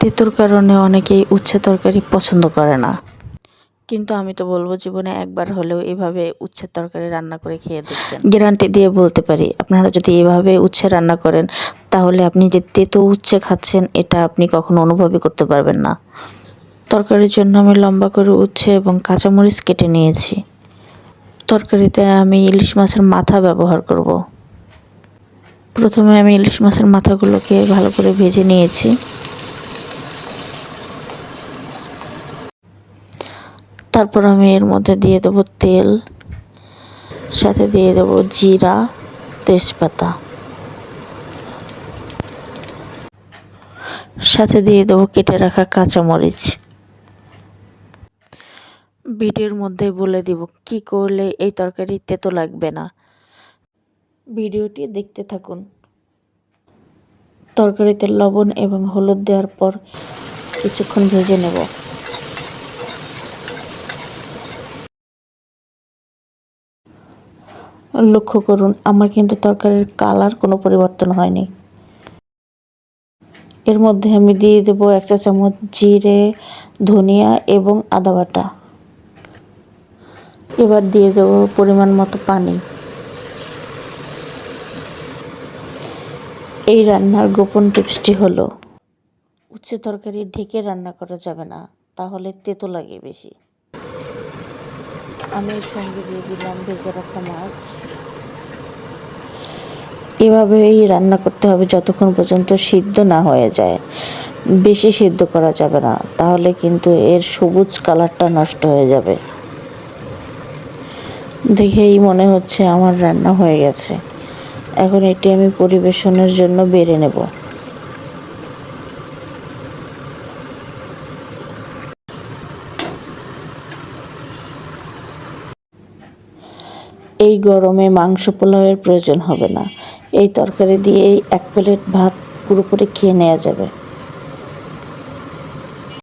তেঁতুর কারণে অনেকেই উচ্ছে তরকারি পছন্দ করে না। কিন্তু আমি তো বলব, জীবনে একবার হলেও এভাবে উচ্ছের তরকারি রান্না করে খেয়ে দেখবেন। গ্যারান্টি দিয়ে বলতে পারি, আপনারা যদি এভাবে উচ্ছে রান্না করেন, তাহলে আপনি যে তেতো উচ্ছে খাচ্ছেন, এটা আপনি কখনো অনুভবই করতে পারবেন না। তরকারির জন্য আমি লম্বা করে উচ্ছে এবং কাঁচামরিচ কেটে নিয়েছি। তরকারিতে আমি ইলিশ মাছের মাথা ব্যবহার করব। প্রথমে আমি ইলিশ মাছের মাথাগুলোকে ভালো করে ভেজে নিয়েছি। তারপর আমি এর মধ্যে দিয়ে দেবো তেল, সাথে দিয়ে দেবো জিরা, তেজপাতা। সাথে দিয়ে দেবো কেটে রাখা কাঁচামরিচ। ভিডিওর মধ্যে বলে দিব কি করলে এই তরকারি তেতো লাগবে না। ভিডিওটি দেখতে থাকুন। তরকারিতে লবণ এবং হলুদ দেওয়ার পর কিছুক্ষণ ভেজে নেব। লক্ষ্য করুন, আমার কিন্তু তরকারির কালার কোনো পরিবর্তন হয়নি। এর মধ্যে আমি দিয়ে দেবো এক চা চামচ জিরে, ধনিয়া এবং আদা বাটা। এবার দিয়ে দেবো পরিমাণ মতো পানি। এই রান্নার গোপন টিপসটি হলো, উচ্ছে তরকারি ঢেকে রান্না করা যাবে না, তাহলে তেতো লাগে বেশি। আমি এর সঙ্গে দিয়ে দিলাম ভেজে রাখা মাছ। এভাবেই রান্না করতে হবে যতক্ষণ পর্যন্ত সিদ্ধ না হয়ে যায়। বেশি সিদ্ধ করা যাবে না, তাহলে কিন্তু এর সবুজ কালারটা নষ্ট হয়ে যাবে। দেখেই মনে হচ্ছে আমার রান্না হয়ে গেছে। এখন এটি আমি পরিবেশনের জন্য বেড়ে নেব। এই গরমে মাংস পোলাওয়ের প্রয়োজন হবে না। এই তরকারি দিয়েই এক প্লেট ভাত পুরোপুরি খেয়ে নেওয়া যাবে।